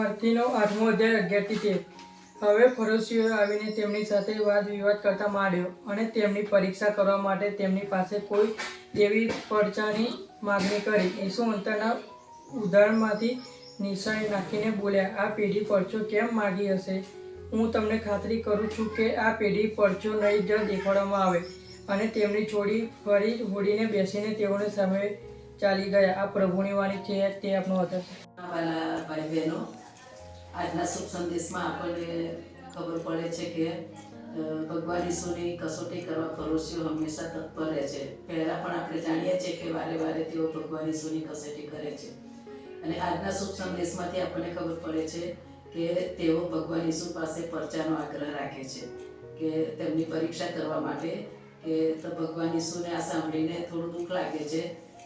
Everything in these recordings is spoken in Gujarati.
આરતીનો આઠમો અધ્યાય અગિયારથી તેર. હવે ફરોશીઓએ આવીને તેમની સાથે વાદ વિવાદ કરતા માંડ્યો અને તેમની પરીક્ષા કરવા માટે તેમની પાસે કોઈ દેવી પડચાની માગણી કરી. ઈસુ અંતરના ઉદાહરણમાંથી નિશાની નાખીને બોલ્યા, આ પેઢી પરચો કેમ માગી હશે? હું તમને ખાતરી કરું છું કે આ પેઢી પરચો નહીં, જ દેખાડવામાં આવે. અને તેમની છોડી ફરી હોડીને બેસીને તેઓને સામે ચાલી ગયા. આ પ્રભુની વાણી છે તે આપનો હતો આજના શુભ સંદેશમાં આપણને ખબર પડે છે કે ભગવાન ઈસુની કસોટી કરવા ફરોશીઓ હંમેશા તત્પર રહે છે. પહેલાં પણ આપણે જાણીએ છીએ કે વારે વારે તેઓ ભગવાન ઈસુની કસોટી કરે છે. અને આજના શુભ સંદેશમાંથી આપણને ખબર પડે છે કે તેઓ ભગવાન ઈસુ પાસે પરચાનો આગ્રહ રાખે છે કે તેમની પરીક્ષા કરવા માટે કે તો ભગવાન ઈસુને આ સાંભળીને થોડું દુઃખ લાગે છે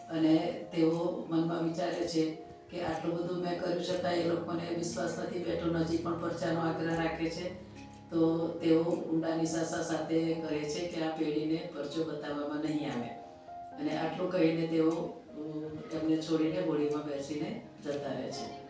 અને તેઓ મનમાં વિચારે છે કે આટલું બધું મેં કર્યું છતાં એ લોકોને વિશ્વાસ નથી, બેઠો નજીક પણ પરચાનો આગ્રહ રાખે છે. તો તેઓ ઊંડા નિશાસા સાથે કહે છે કે આ પેઢીને પરચો બતાવવામાં નહીં આવે. અને આટલું કહીને તેઓ એમને છોડીને હોળીમાં બેસીને જતા રહે છે.